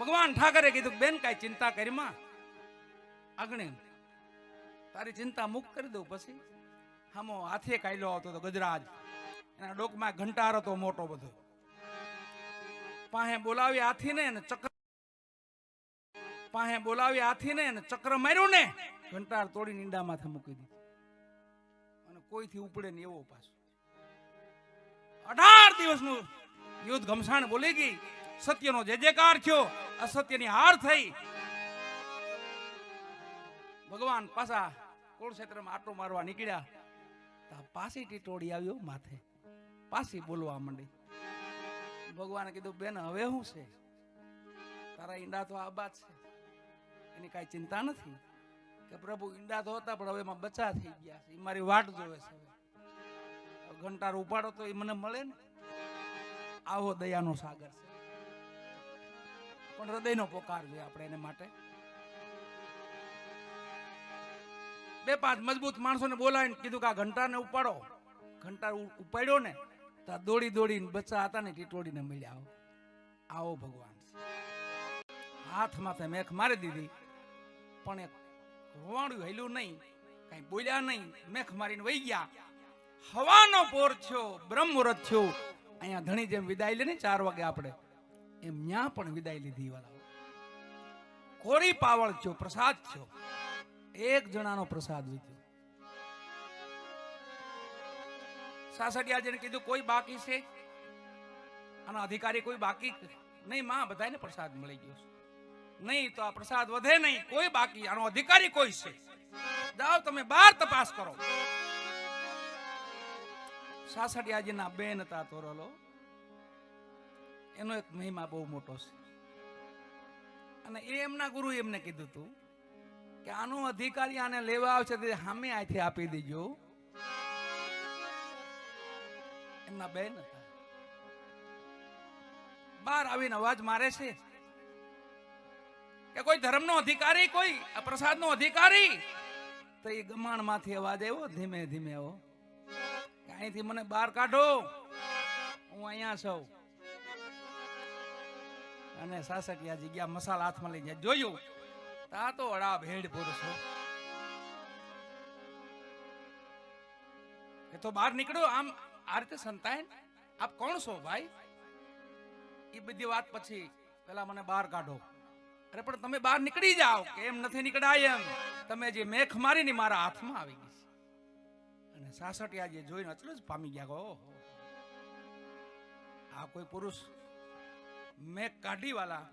ભગવાન ઠાકરે કીધું, બેન, કાંઈ ચિંતા કરી માં. અગ્નિ તારી ચિંતા મુક્ત કરી દઉં પછી હામો હાથે કાયલો આવતો હતો ગજરાજ. એના ડોકમાં ઘંટાર હતો મોટો બધો. પાહે બોલાવી હાથી ને અને ચક્ર પાહે બોલાવી હાથી ને અને ચક્ર માર્યું ને, ઘંટાર તોડી નીંડા માથે મૂકી દીધું. અને કોઈથી ઉપડે ને એવો પાછો. અઢાર દિવસનું યુદ્ધ ઘમસાણ બોલી ગઈ. સત્યનો જે જેકાર થયો અસત્યની હાર થઈ. ભગવાન પાછા કુરુક્ષેત્રમાં આટો મારવા નીકળ્યા. પાછી ટીટોડી આવ્યો માથે. પાછી બોલવા માંડી. ભગવાને કીધું, બેન, હવે શું છે? તારા ઈંડા તો આબાદ છે. એની કાંઈ ચિંતા નથી કે પ્રભુ ઈંડા તો હતા, પણ હવે એમાં બચા થઈ ગયા છે. એ મારી વાટ જોવે છે ઘંટાર ઉપાડો તો એ મને મળે ને. આવો દયાનો સાગર છે. પણ હૃદયનો પોકાર છે આપણે એને માટે. બે પાંચ મજબૂત માણસોને બોલાવીને કીધું કે આ ઘંટાને ઉપાડો. ઘંટા ઉપાડ્યો ને, તો દોડી દોડીને બચ્ચા હતા ને ટીટોડીને મળ્યા આવો. ભગવાન. હાથ માથે મેખ મારી દીધી, પણ એક રોવાણું હેલું નહીં, કઈ બોલ્યા નહીં, મેખ મારીને વહી ગયા. હવાનો પોર થયો બ્રહ્મ મુહૂર્ત થયો. અહીંયા ધણી જેમ વિદાય લે ને ચાર વાગે આપણે. એમ ન્યા પણ વિદાય લીધી વાળા. કોરી પાવળ થયો, પ્રસાદ થયો. એક જણાનો પ્રસાદ લીધો સાસડિયા જેને કીધું, કોઈ બાકી છે? આનો અધિકારી કોઈ બાકી નહીં માં બધાને પ્રસાદ મળી ગયો નહીં, તો આ પ્રસાદ વધે નહીં. કોઈ બાકી, આનો અધિકારી કોઈ છે? જાઓ તમે બાર તપાસ કરો. સાસડિયાજીના બેન હતા તોરલો. એનો એક મહિમા બહુ મોટો છે. અને એ એમના ગુરુ એમને કીધું હતું કે આનો અધિકારી આને લેવા આવશે તે સામે આથી આપી દેજો. એમના બેન હતા. બહાર આવીને અવાજ મારે છે કે કોઈ ધર્મનો અધિકારી, કોઈ પ્રસાદનો અધિકારી? તો એ ગમાણમાંથી અવાજ આવ્યો, ધીમે ધીમે આવો. અહીંથી મને બહાર કાઢો. હું અહીંયા છું. અને સાસટિયા જગ્યા મસાલા હાથમાં લઈ જાય. જોયું? તા તો અડા ભેડ પુરુષો એ તો બહાર નીકળો આમ આ રીતે સંતાય આપ કોણ છો ભાઈ? એ બધી વાત પછી પેલા મને બહાર કાઢો. અરે પણ તમે બહાર નીકળી જાઓ કેમ નથી નીકળાય એમ. તમે જે મેખ મારી ને મારા હાથમાં આવી ગઈ અને સાસટિયા જે જોઈને અચરજ પામી ગયા ઓહો. આ કોઈ પુરુષ મેઘ કાઢી વાલા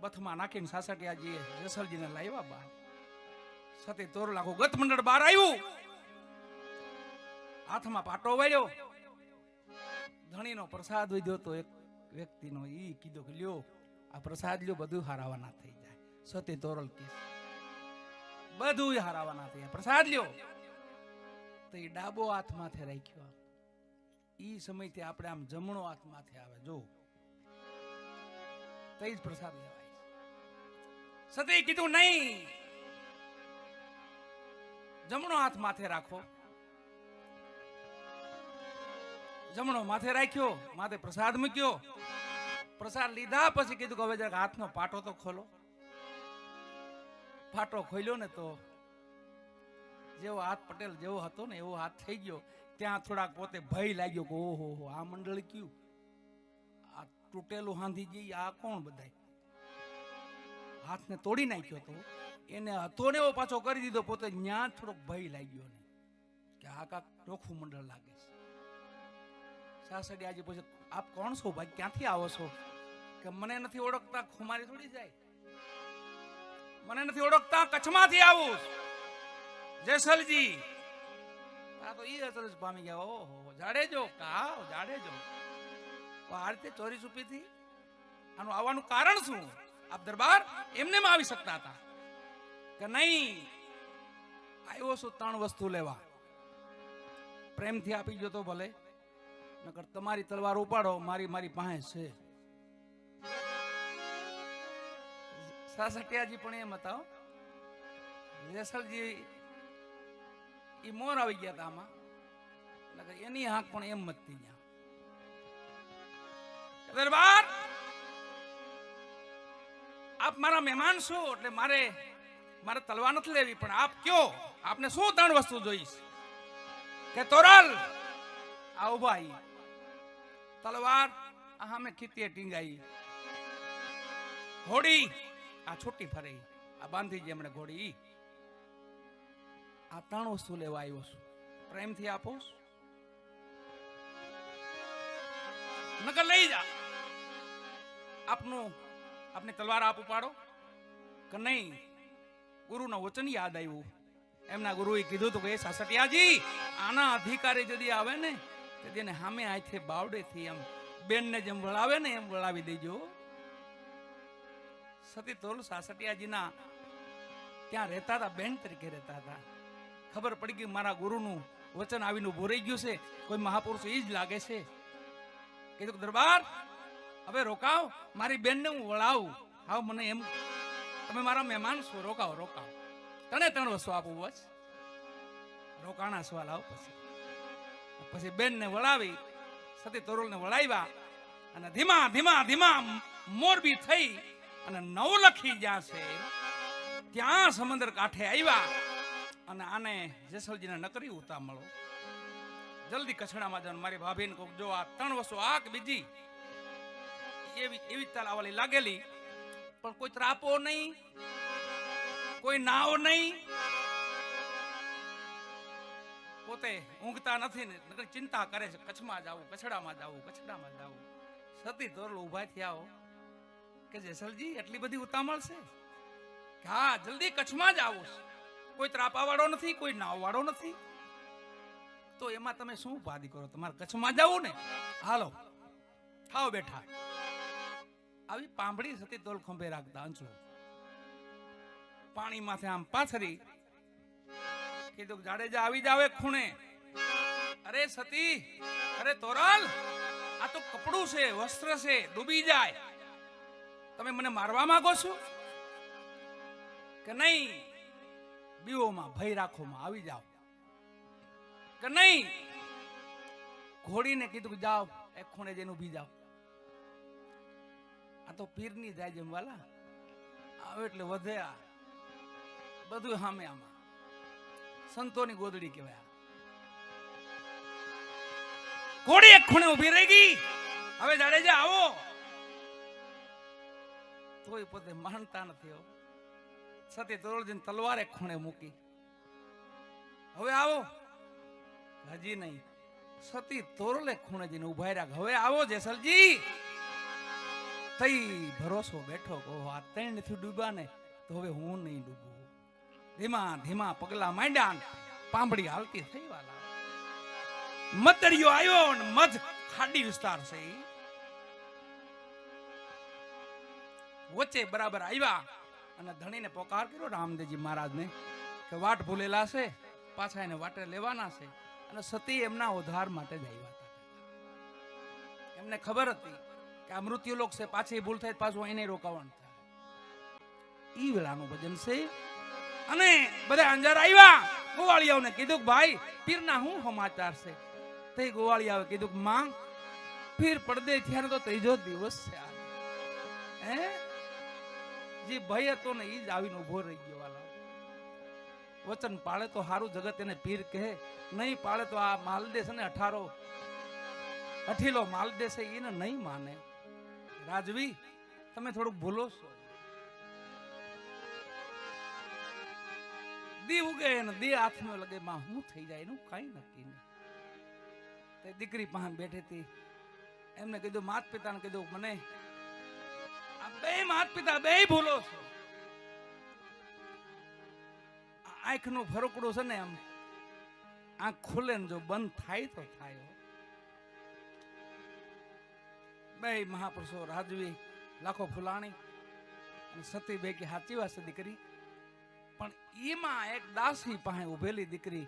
બથમાં નાખીને સાસટિયાજીએ જસલજીને લાવ્યા બા. સતી તોર લાખો ગત મંડળ બહાર આવ્યું. હાથમાં પાટો વાળ્યો. ધણીનો પ્રસાદ વધ્યો તો એક વ્યક્તિનો ઈ કીધો કે, લ્યો, આ પ્રસાદ લ્યો બધું હારાવાના થઈ જાય. સતી તોરલ કે બધું હારાવાના થઈ જાય. પ્રસાદ લ્યો. તો એ ડાબો હાથ માથે રાખ્યો. ઈ સમયથી આપણે આમ જમણો હાથ માથે આવે, જો. તો જ પ્રસાદ લેવાય સતી કીધું નહીં જમણો હાથ માથે રાખો જમણો માથે રાખ્યો માથે પ્રસાદ મૂક્યો પ્રસાદ લીધા પછી કીધું કે હવે જરાક હાથનો પાટો તો ખોલો પાટો ખોલ્યો ને તો જેવો હાથ પટેલ જેવો હતો ને એવો હાથ થઈ ગયો, ત્યાં થોડાક પોતે ભય લાગ્યો કે ઓહો હો આ મંડળ કયું? આ તૂટેલું હાંધીજી આ કોણ બધાય? હાથને તોડી નાખ્યો તો એને હતો ને એવો પાછો કરી દીધો, પોતે ન્યા થોડોક ભય લાગ્યો ને કે આ કાક ચોખ્ખું મંડળ લાગે છે. સાસડી આજે પછી આપ કોણ છો ભાઈ? ક્યાંથી આવો છો? કે મને નથી ઓળખતા, ખુમારી થોડી જાય. મને નથી ઓળખતા, કચ્છમાંથી આવું જેસલજી. આ તો ઈ અસર પામી ગયા. ઓહો, જાડેજો, કાવ, જાડેજો. આ રીતે ચોરી છુપીથી આનું આવવાનું કારણ શું? આપ દરબાર એમને આવી શકતા હતા. કે નહીં, આવ્યો છું ત્રણ વસ્તુ લેવા. પ્રેમથી આપી ગયો તો ભલે, નકર તમારી તલવાર ઉપાડો, મારી મારી પાસે છે. સાસટિયાજી પણ એમ હતા. જેસલજી ઈ મોર આવી ગયા હતા આમાં. એની હાંક પણ એમ મતતી ત્યાં. દરબાર. આપ મારા મહેમાન છો, એટલે મારે મારે તલવાર નથી લેવી, પણ આપ કયો, આપને શું ત્રણ વસ્તુ જોઈશ? કે તોરલ આ ઊભા ઈ. તલવાર આ મેં ખીતીએ ટીંગાઈ. ઘોડી, આ છૂટી ફરે. આ બાંધી જેમણે ઘોડી. આ ત્રણ વસ્તુ લેવા આવ્યો છું. પ્રેમથી આપો નકર લઈ જા. આપનું, આપને તલવાર આપ ઉપાડો? કે નહીં? ગુરુનું વચન યાદ આવ્યું. એમના ગુરુએ કીધું હતું કે સાસટિયાજી આના અધિકારી જદી આવે ને, તો તેને સામે આથે બાવડેથી એમ બેનને જેમ વળાવે ને, એમ વળાવી દેજો. સતી તોલ સાસટિયાજીના ત્યાં રહેતા હતા, બેન તરીકે રહેતા હતા. ખબર પડી ગઈ મારા ગુરુનું વચન આવીને ઉભું ગયું છે. કોઈ મહાપુરુષ એ જ લાગે છે. કીધું દરબાર હવે રોકાવ મારી બેનને હું વળાવું. હા મને એમ, તમે મારા મહેમાન છો રોકાવ રોકાવ તને ત્રણ વસ્તુ આપું બસ. રોકાણા સવાલ આવ પછી. પછી બેનને વળાવી, સતી તોરલને વળાવ્યા અને ધીમા ધીમા ધીમા મોરબી થઈ અને નવલખી જ્યાં છે, ત્યાં સમંદર કાંઠે આવ્યા અને આને જેસલજીને નકરી ઉતામળો. જલ્દી કચડામાં જાવ મારી ભાભીને કહું, જો આ ત્રણ વસ્તુ આક બીજી. એવી એવી તાલાવાળી લાગેલી. પણ કોઈ ત્રાપો નહીં, કોઈ નાવ નહીં. પોતે ઊંઘતા નથી ને ચિંતા કરે છે, કચ્છમાં જાવું કચડામાં જાવું કચડામાં જાવું સતી તોરલ ઊભા થયા કે જેસલજી, એટલી બધી ઉતામળ છે? હા, જલ્દી કચ્છમાં જ આવું છે. કોઈ ત્રાપા વાળો નથી, કોઈ નાવ વાળો નથી. તો એમાં તમે શું ઉપાધિ કરો? તમારે કચ્છમાં જવું ને? હાલો થાવ બેઠા. આવી પાંભળી સતી તોલ રાખતા અંચળો. પાણી માથે આમ પાથરી કીધું જાડેજા આવી જાવે ખૂણે. અરે સતી, અરે તોરલ, આ તો કપડું છે, વસ્ત્ર છે, ડૂબી જાય. તમે મને મારવા માંગો છો? કે નહીં બીઓમાં ભય રાખોમાં આવી જાઓ. કે નહીં. ઘોડીને કીધું જાઓ એ ખૂણે જઈને ઊભી જાઓ. આ તો પીરની જાય જેમ વાલા. આવે એટલે વધે આ. બધું સામે આમાં. સંતોની ગોદડી કહેવાય. કોડી એક ખૂણે ઊભી રહી ગઈ. હવે જાડેજા આવો. તોય પોતે માનતા નથી સતી તોરલજીને તલવાર એક ખૂણે મૂકી. હવે આવો. હજી નહીં. સતી તોરલે ખૂણે જઈને ઊભા રહ્યા. હવે આવો જેસલજી. તઈ ભરોસો બેઠો આ ત્રણ નથી ડૂબ્યા ને તો હવે હું નહીં ડૂબું. ધીમા ધીમા પગલા માંડ્યા ને હાલતી થઈ વાલા. મતરિયો આવ્યો ને મધ ખાડી વિસ્તાર છે વચ્ચે બરાબર આવ્યા અને ધણીને પોકાર કર્યો રામદેવજી મહારાજને કે વાટ ભૂલેલા છે, પાછા એને વાટે લેવાના છે. અને સતી એમના ઉધાર માટે જ આવ્યા હતા. એમને ખબર હતી કે આ મૃત્યુલોક છે, પાછી ભૂલ થાય પાછું એને રોકાવાનું થાય. ઈ વેળાનું ભજન છે. અને બધા અંજાર આવ્યા ગોવાળિયાઓને કીધું કે ભાઈ, પીરના શું સમાચાર છે? તે ગોવાળિયાએ કીધું કે માં, પીર પડદે થયા તો ત્રીજો દિવસ છે આ. હે? જે ભય હતો ને એ જ આવીને ઊભો રહી ગયો વાલા. વચન પાળે તો હારું જગત એને પીર કહે. નહીં પાળે તો આ માલદેશ ને અઠારો, અઠીલો માલદેશ એને નહીં માને. રાજવી, તમે થોડુંક ભૂલો છો. દી ઉગે ને દી હાથમાં લગે માં હું થઈ જાય એનું કઈ નક્કી નહીં. તે દીકરી પાસે બેઠી હતી. એમને કીધું માત પિતાને કીધું, મને આ બે માત પિતા બે ભૂલો છો. આંખ આંખનું ફરકડું છે ને એમ. આંખ ખુલે ને જો બંધ થાય તો થાય બે મહાપુરુષો રાજવી, લાખો ફુલાણી અને સતી કે સાચી વાત દીકરી. પણ એમાં એક દાસી પાસે ઉભેલી દીકરી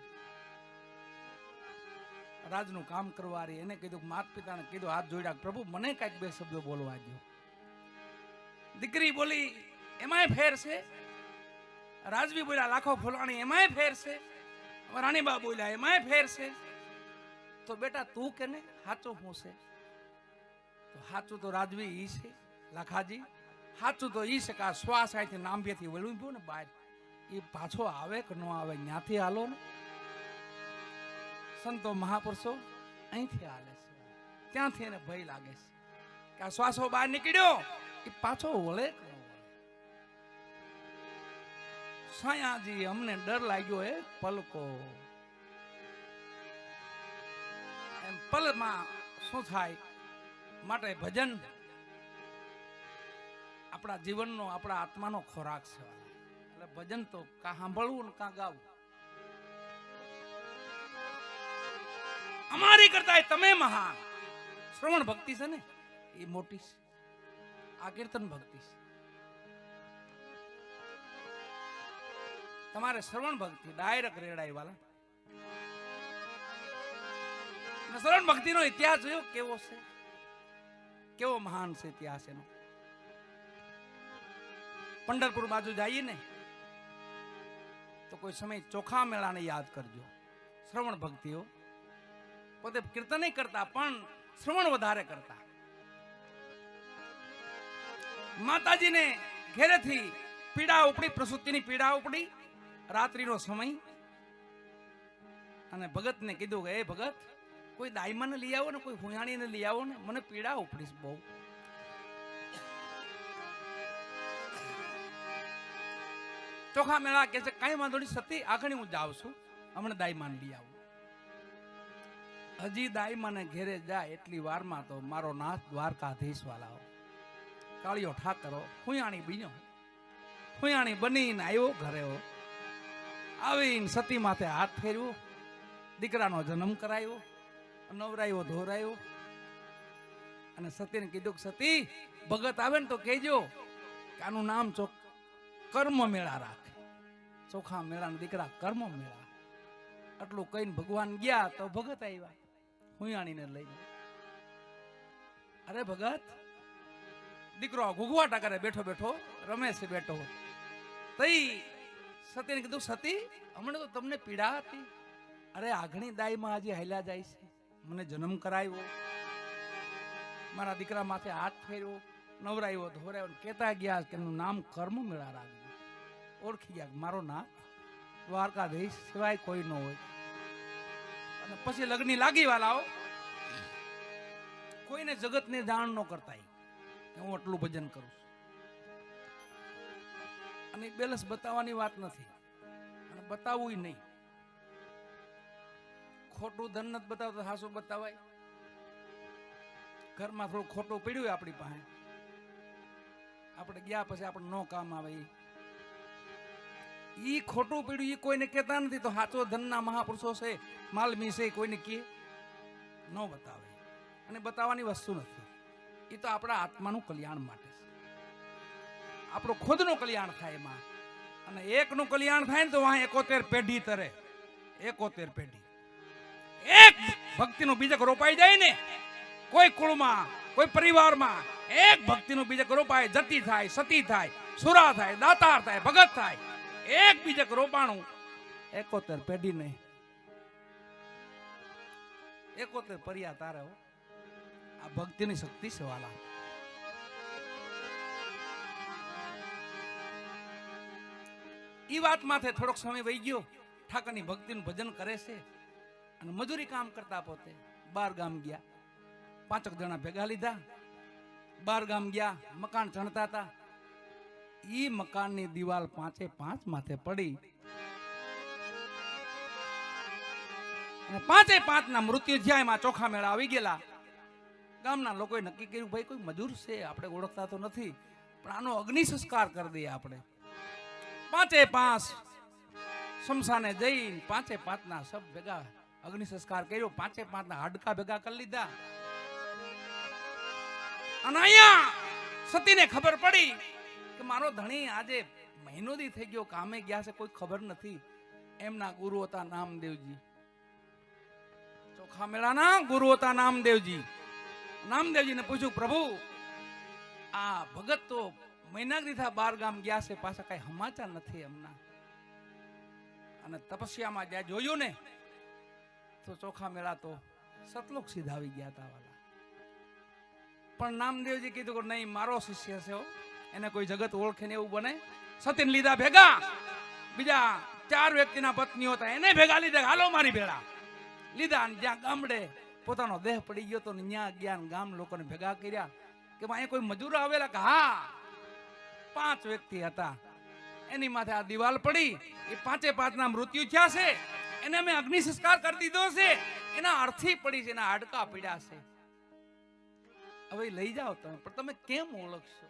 રાજનું કામ કરવા રહી એને કીધું માત પિતાને કીધું, હાથ જોડ્યા પ્રભુ, મને કાંઈક બે શબ્દો બોલવા દો દીકરી બોલી, એમાંય ફેર છે? રાજવી બોલ્યા, લાખો ફુલાણી, એમાંય ફેર છે? રાણીબા બોલ્યા, એમાંય ફેર છે? તો બેટા, તું કે ને સાચો શું છે? તો તો રાજવી ઈ છે, લાખાજી. સાચું તો ઈ છે કે શ્વાસ અહીંથી નાંભેથી વળવું ગયું ને બહાર એ પાછો આવે કે ન આવે ત્યાંથી હાલો ને. સંતો મહાપુરુષો અહીંથી હાલે છે. ત્યાંથી એને ભય લાગે છે. કે આ શ્વાસો બહાર નીકળ્યો એ પાછો વળે સાયાજી, અમને ડર લાગ્યો એ પલકો. એમ પલમાં શું થાય? માટે ભજન આપણા જીવનનો, આપણા આત્માનો ખોરાક છે. એટલે ભજન તો કા સાંભળવું કાં ગાવું. અમારી કરતા તમે મહાન. શ્રવણ ભક્તિ છે ને, એ મોટી છે. આ કીર્તન ભક્તિ છે. તમારે શ્રવણ ભક્તિ ડાયરેક્ટ રેડાઈ વાલા શ્રવણ ભક્તિનો ઇતિહાસ જોયો કેવો છે? કેવો મહાન છે ઇતિહાસ એનો? પંઢરપુર બાજુ જઈએ ને, તો કોઈ સમય ચોખા મેળાને યાદ કરજો. શ્રવણ ભક્તિઓ. પોતે કીર્તન કરતા પણ શ્રવણ વધારે કરતા. માતાજીને ઘેરેથી પીડા ઉપડી, પ્રસૂતિની પીડા ઉપડી, રાત્રિનો સમય. અને ભગતને કીધું કે એ ભગત કોઈ દાઈમાને લઈ આવો ને, કોઈ હુયાણીને લઈ આવો ને, મને પીડા ઉપડીશ બહુ. ચોખા મેળા કે છે, કઈ વાંધો નહીં, સતી, આગળ હું જાઉં છું. હમણાં દાઈમાન લઈ આવું. હજી દાઈમાને ઘેરે જાય એટલી વારમાં તો મારો નાથ દ્વારકાધીશ વાલાઓ કાળિયો ઠાકરો, હુયાણી બીજો હુયાણી બનીને આવ્યો ઘરે આવીને સતી માથે હાથ ફેરવ્યો દીકરાનો જન્મ કરાયો. નવરાયો, ધોરાયો. અને સતીને કીધું કે, સતી, ભગત આવે ને તો કહેજો કે આનું નામ ચોક કર્મ મેળા રાખે. ચોખા મેળાના દીકરા કર્મ મેળા. આટલું કહીને ભગવાન ગયા તો ભગત આવ્યા. હુંયાણીને લઈને અરે ભગત, દીકરો ઘૂઘવાટા કરે, બેઠો બેઠો રમે છે બેઠો. તઈ સતીને કીધું, સતી, હમણાં તો તમને પીડા હતી. અરે આગણી દાઈમાં હજી હાલ્યા જાય છે. મને જન્મ કરાવ્યો મારા દીકરા માથે હાથ ફેર્યો, નવરાયો, ધોરાયો કેતા ગયા કે એમનું નામ કર્મ મેળા રાખ્યું ઓળખી ગયા મારો નાથ દ્વારકાધીશ સિવાય કોઈ ન હોય. અને પછી લગ્ન લાગી વાલાઓ, કોઈને જગતને જાણ ન કરતા હું આટલું ભજન કરું છું. અને બેલસ બતાવવાની વાત નથી. અને બતાવવું નહીં. ખોટું ધન નથી બતાવતો, હાસું બતાવાય. ઘરમાં થોડું ખોટું પડ્યું હોય આપણી પાસે. આપણે ગયા પછી આપણે નો કામ આવે ઈ. ઈ ખોટું પડ્યું, ઈ કોઈને કહેતા નથી તો સાચો ધનના મહાપુરુષો છે, માલમી છે, કોઈને કહે. ન બતાવે. અને બતાવવાની વસ્તુ નથી. એ તો આપણા આત્માનું કલ્યાણ માટે છે. આપણું ખુદનું કલ્યાણ થાય એમાં. અને એકનું કલ્યાણ થાય ને તો વાહ એકોતેર પેઢી તરે. એકોતેર પેઢી. એક. ભક્તિનું બીજક રોપાઈ જાય ને કોઈ કુળમાં કોઈ પરિવારમાં એક. ભક્તિનું બીજક રોપાય જતી થાય સતી થાય સુરા થાય દાતાર થાય ભગત થાય. એક બીજક રોપાણું. એકોતેર પેઢી નહીં. એકોતેર પર્યા તારે હો. આ ભક્તિની શક્તિ છે વાલા. ઈ વાત માથે થોડોક સમય વહી ગયો. ઠાકરની ભક્તિનું ભજન કરે છે. અને મજૂરી કામ કરતા પોતે બાર ગામ ગયા. પાંચક જણા ભેગા લીધા. બાર ગામ ગયા, મકાન ચણતા હતા. ઈ મકાનની દિવાલ પાંચે પાંચ માથે પડી. અને પાંચે પાંચ ના મૃત્યુ થયા, એમાં ચોખા મેળા આવી ગયેલા. ગામના લોકોએ નક્કી કર્યું, ભાઈ, કોઈ મજૂર છે, આપણે ઓળખતા તો નથી, પણ આનો અગ્નિ સંસ્કાર કરી દઈએ આપણે. પાંચે પાંચ શમશાને જઈને પાંચે પાંચના સબ ભેગા અગ્નિ સંસ્કાર કર્યો, પાંચે પાંચના હાડકા ભેગા કરી લીધા. અને અહીંયા સતીને ખબર પડી કે મારો ધણી આજે મહિનો દી થઈ ગયો, કામે ગયા છે, કોઈ ખબર નથી. એમના ગુરુ હતા નામદેવજી. ચોખા મેળાના ગુરુ હતા નામદેવજી. નામદેવજીને પૂછ્યું, પ્રભુ, આ ભગત તો દીધા બાર ગામ ગયા છે, પાછા કઈ સમાચાર નથી એમના. અને તપસ્યામાં જ્યાં જોયું ને તો ચોખા મેળા તો સતલોક સીધાવી ગયા હતા વાલા. પણ નામદેવજી કીધું કે નહીં, મારો શિષ્ય છે એને કોઈ જગત ઓળખે ને એવું બને. સતીન લીધા ભેગા. બીજા ચાર વ્યક્તિના પત્નીઓ હતા, એને ભેગા લીધા. હાલો મારી ભેળા. લીધા જ્યાં ગામડે પોતાનો દેહ પડી ગયો તો ત્યાં ગયા ગામ લોકોને ભેગા કર્યા કે અહીંયા કોઈ મજૂર આવેલા કે હા, પાંચ વ્યક્તિ હતા. એની માથે આ દિવાલ પડી. એ પાંચે પાંચના મૃત્યુ થયા છે. એને મેં અગ્નિ સંસ્કાર કરી દીધો છે. એના અર્થી પડી છે, એના હાડકા પડ્યા છે. હવે લઈ જાઓ તમે, પણ તમે કેમ ઓળખશો?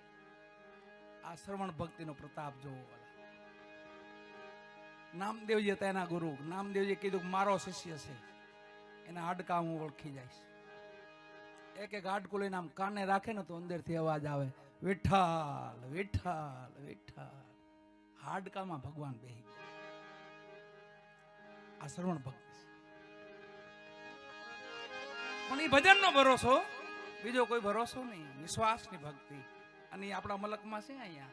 આ શ્રવણ ભક્તિનો પ્રતાપ જોવો. નામદેવજી હતા એના ગુરુ. નામદેવજી કીધું મારો શિષ્ય છે. એના હાડકા હું ઓળખી જઈશ. એક એક હાડકું લઈને આમ કાને રાખે ને તો અંદરથી અવાજ આવે. વિઠ્ઠલ વિઠ્ઠલ વિઠ્ઠલ. હાડકામાં ભગવાન બેહી ગયા. આ શ્રવણ ભક્તિ પણ એ ભજનનો ભરોસો, બીજો કોઈ ભરોસો નહીં. વિશ્વાસની ભક્તિ. અને આપણા મલકમાં છે અહીંયા.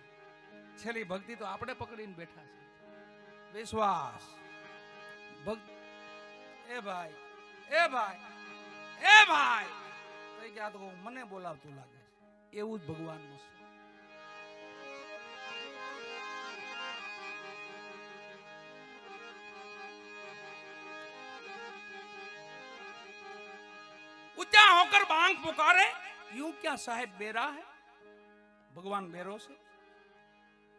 છેલ્લી ભક્તિ તો આપણે પકડીને બેઠા છે. વિશ્વાસ. ભક્ત, એ ભાઈ એ ભાઈ એ ભાઈ. તો કે તો મને બોલાવતું લાગે છે. એવું જ ભગવાનનું છે. होकर बांग पुकारे यूं क्या साहेब बेरा है भगवान बेरो से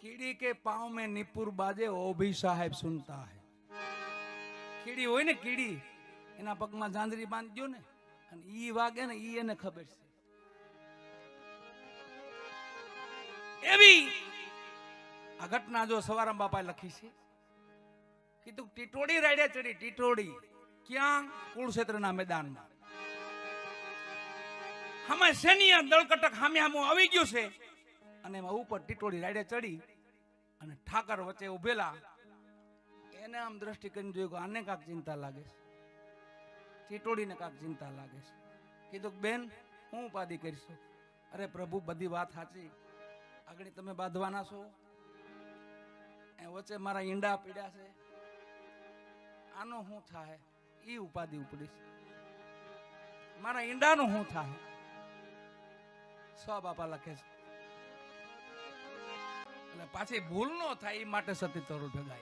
कीड़ी के पांव में निपुर बाजे ओ भी साहेब सुनता है કીડી હોય ને કીડી એના પગમાં જાંજરી બાંધજો ને અને ઈ વાગે ને ઈ એને ખબર છે એવી આ ઘટના જો સવારામ બાપાએ લખી છે કીધું ટીટોડી રાડે ચડી ટીટોડી ક્યાં કુરુક્ષેત્રના મેદાનમાં હમે સૈન્ય દળકટક હામે હામું આવી ગયું છે? અને એમાં ઉપર ટીટોડી રાડે ચડી અને ઠાકર વચ્ચે ઉભેલા. એને આમ દ્રષ્ટિ કરીને જોયું કે આને કાંક ચિંતા લાગે છે. ટીટોડીને કાંક ચિંતા લાગે છે. કીધું બેન, હું ઉપાધિ કરીશું. અરે પ્રભુ, બધી વાત સાચી. આગળ તમે બાંધવાના છો. એ વચ્ચે મારા ઈંડા પીડ્યા છે. આનો શું થાય? એ ઉપાધિ ઉપડીશ મારા ઈંડાનું શું થાય? સો બાપા લખે છે. એટલે પાછી ભૂલ ન થાય એ માટે સતી તરુણ ભેગા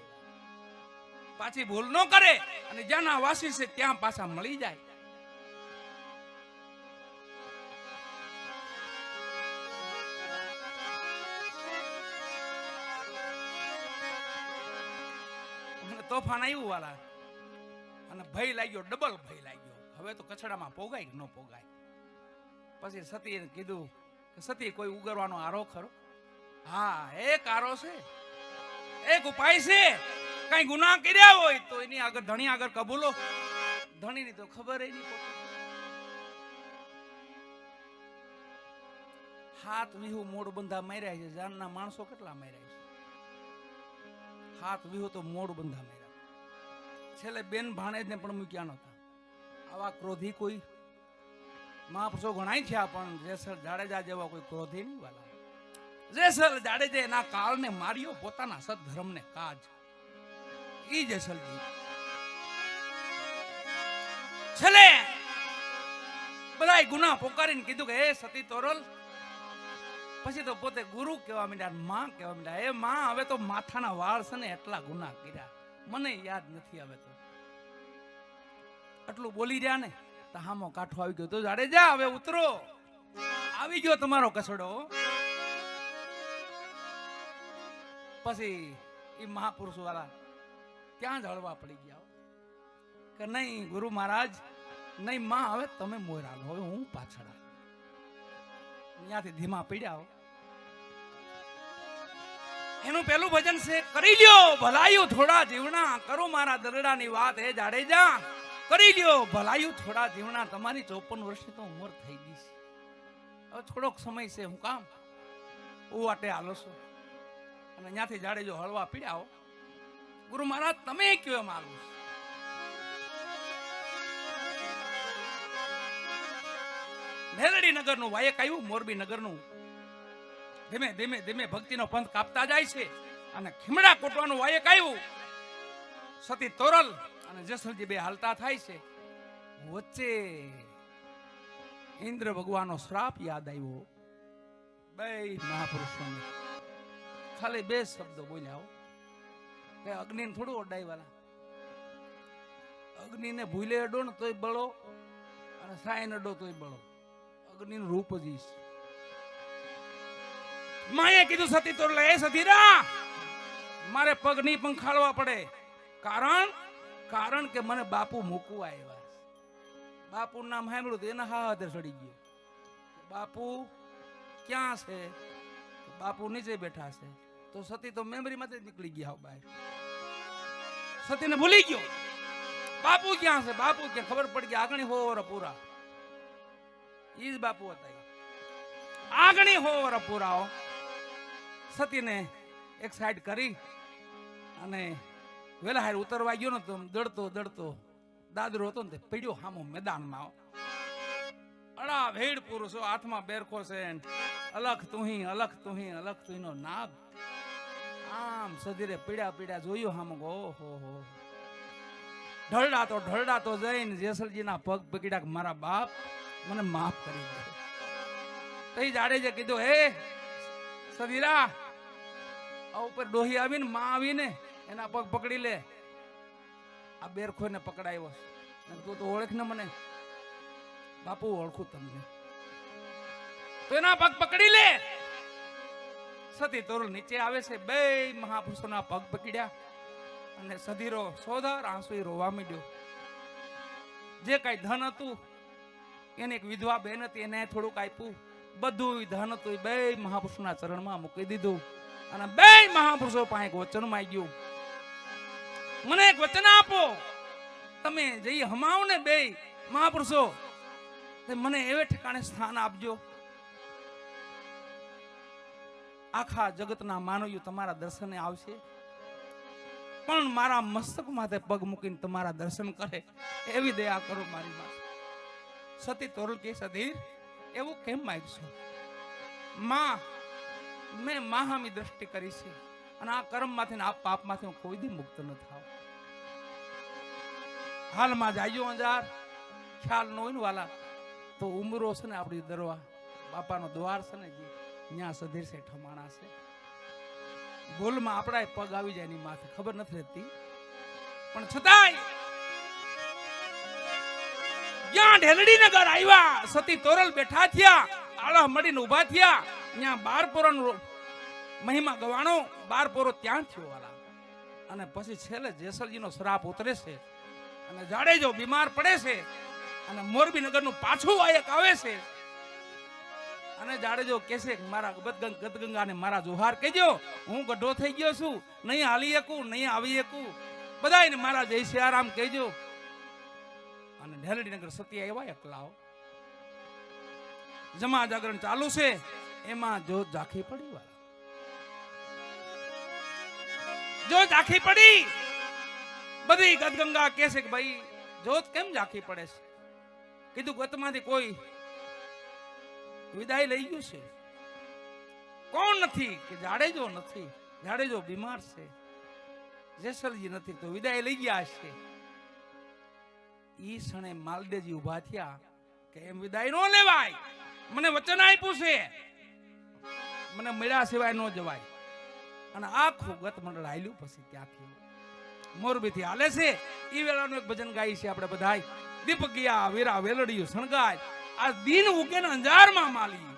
પાછી ભૂલ ન કરે અને જ્યાં વાસી છે ત્યાં પાછા મળી જાય. તોફાન આવ્યું વાલા. અને ભય લાગ્યો, ડબલ ભય લાગ્યો. હવે તો કચડામાં પોગાય ન પોગાય? પછી સતીએ કીધું કે સતી, કોઈ ઉગરવાનો આરો ખરો? હા, એક આરો છે. એક ઉપાય છે. કઈ ગુના કર્યા હોય તો એની આગળ ધણી આગળ કબૂલો. ધણીની તો ખબર નહીં હાથ વિહુ મોડ બંધા માર્યા છે. જાનના માણસો કેટલા માર્યા છે? હાથ વિહુ તો મોડ બંધા માર્યા. છેલ્લે બેન ભાણેજને પણ મૂક્યા નહોતા. આવા ક્રોધી કોઈ મહાપુરુષો ઘણાય થયા પણ જેસર જાડેજા જેવા કોઈ ક્રોધી નહીં વાલા. જેસલ જાડેજા એના કાળને માર્યો, પોતાના સદધર્મને કાજ. ઈ જેસલજી. છેલ્લે બધાય ગુના પોકારીને કીધું કે, હે સતી તોરલ, પછી તો પોતે ગુરુ કહેવા માંડ્યા માં કહેવા માંડ્યા. એ માં હવે તો માથાના વાળ છે ને એટલા ગુના કર્યા. મને યાદ નથી હવે તો. આટલું બોલી રહ્યા ને? હામો કાઠો આવી ગયો. તો જાડેજા હવે ઉતરો. આવી ગયો તમારો કસડો પછી એ મહાપુરુષ વાળા ત્યાં જળવા પડી ગયા કે નહીં, ગુરુ મહારાજ? નહીં, માં, હવે તમે મોયરા લો. હવે હું પાછળ આવું. ત્યાંથી ધીમા પીડ્યા. એનું પેલું ભજન છે, કરી લ્યો ભલાયું થોડા જીવના કરો મારા દરડાની વાત. હે જાડેજા કરી લ્યો. ભલાયું થોડા જીવના તમારી ચોપન વર્ષની તો ઉંમર થઈ ગઈ છે. હવે થોડોક સમય છે. હું કામ? હું વાટે હાલો છું. અને ત્યાંથી જાડેજો હળવા પીડ્યા ગુરુ મહારાજ, તમે કયો એમ હાલું. મેલડી નગરનું વાયક આવ્યું, મોરબી નગરનું. ધીમે ધીમે ધીમે ભક્તિનો પંથ કાપતા જાય છે. અને ખીમડા કોટવાનું વાયક આવ્યું. સતી તોરલ અને જસલજી બે હાલતા થાય છે. વચ્ચે ઇન્દ્ર ભગવાનનો શ્રાપ યાદ આવ્યો. બે મહાપુરુષોને. ખાલી બે શબ્દો બોલ્યા કે અગ્નિને થોડું ઓડાયવાલા અગ્નિને ભૂલે અડો ને તોય બળો અને સાયન અડો તોય બળો. અગ્નિનું રૂપ જ ઈ છે. માએ કીધું સતી તો લે સતીરા મારે પગ નહીં પંખાળવા પડે. કારણ કારણ કે મને બાપુ મૂકવા આવ્યા બાપુ નામ સાંભળ્યું એના હાથે સડી ગયો. બાપુ, ક્યાં છે? બાપુ નીચે બેઠા છે. તો સતી તો મેમરી માંથી જ નીકળી ગયા બહાર. સતીને ભૂલી ગયો. બાપુ ક્યાં છે? બાપુ ક્યાં? ખબર પડી ગઈ, આગણી હો વર પૂરા. ઈ જ બાપુ હતા. આગણી હો વર પૂરા સતીને એક સાઈડ કરી અને વેલા હાર ઉતરવા ગયો ને તો દડતો દડતો. દાદરો હતો ને તે હામો મેદાનમાં. અડા ભેડ પુરુષો હાથમાં બેરખો છે અલખ તુહી અલખ તુહી, અલખ તુહીનો નાગ. આમ સધીરે પીડા પીડા જોયું હામ ઓહો, હો હો. તો ઢળડા તો જઈને જેસલજીના પગ પકડ્યા મારા બાપ, મને માફ કરી દે. તઈ જાડેજે કીધું, હે, સધીરા, આ ઉપર ડોહી આવીને, માં આવીને એના પગ પકડી લે. આ પકડાયો છે. ને તું તો ઓળખ ને મને. બાપુ, ઓળખું તમને. એના પગ પકડી લે. સતી તોરલ નીચે આવે છે. બે મહાપુરુષોના પગ પકડ્યા. અને સધીરો સોધાર આંસુ રોવા માંડ્યો જે કઈ ધન હતું, એને એક વિધવા બેન હતી, એને થોડુંક આપ્યું. બધું ધન હતું બે મહાપુરુષના ચરણમાં મૂકી દીધું. અને બે મહાપુરુષો પાસે વચનમાં વચન માંગ્યું. મને એક વચન આપો. તમે જઈ હમાવ ને બે મહાપુરુષો મને એવે ઠેકાણે સ્થાન આપજો. આખા જગતના માનવીઓ તમારા દર્શને આવશે. પણ મારા મસ્તક માથે પગ મૂકીને તમારા દર્શન કરે. એવી દયા કરો મારી માં સતી તોરલ કે સધીર, એવું કેમ માગશો? માં, મેં માહામી દ્રષ્ટિ કરી છે. અને આ કર્મમાંથી આ પાપમાંથી હું કોઈ દી મુક્ત ન થાવ હાલમાં જાયો અંજાર. ખ્યાલ ન હોય ને વાલા, તો ઉમરો છે ને આપણી દરવા. બાપાનો દ્વાર છે ને ત્યાં સધીર છે, ઠમાણા છે. ભૂલમાં આપણા પગ આવી જાય એની માથે, ખબર નથી રહેતી. પણ છતાંય જ્યાં ઢેલડી નગર આવ્યા સતી તોરલ બેઠા થયા, આળહ મળીને ઊભા થયા. ત્યાં બાર પોરોનો મહિમા ગવાણો. બાર પોરો ત્યાં થયો વાલા. અને પછી છેલ્લે જેસલજીનો શ્રાપ ઉતરે છે. અને જાડેજો બીમાર પડે છે, અને મોરબી નગરનું પાછું વાયક આવે છે, અને જાડેજો કે મારા ગદગંગ, ગદગંગાને મારા જોહાર કહેજો. હું ગઢો થઈ ગયો છું, નહીં હાલી શકું, નહીં આવી શકું. બધાયને મારા જય સિયારામ કહેજો. અને ઢેલડીનગર સતી આવ્યા એકલાઓ જમા જાગરણ ચાલુ છે, એમાં જો ઝાંખી પડી વાળા જો આખી પડી. બધી ગદગંગા કે છે કે ભાઈ જોત કેમ ઝાંખી પડે છે? કીધું ગતમાંથી કોઈ વિદાય લઈ ગયું છે? કોણ નથી? કે જાડેજો નથી? જાડેજો બીમાર છે. જેસલજી નથી તો વિદાય લઈ ગયા છે. ઈ ક્ષણે માલદેજી ઊભા થયા કે એમ વિદાય નો લેવાય. મને વચન આપ્યું છે. મને મળ્યા સિવાય નો જવાય. અને આખું ગત મંડળ હાલ્યું પછી ત્યાંથી મોરબીથી હાલે છે. એ વેળાનું એક ભજન ગાઈ છે આપણે બધાય. દીપકિયા, વીરા, વેલડિયું શણગાય આ દિન ઉગે અંજારમાં માલી.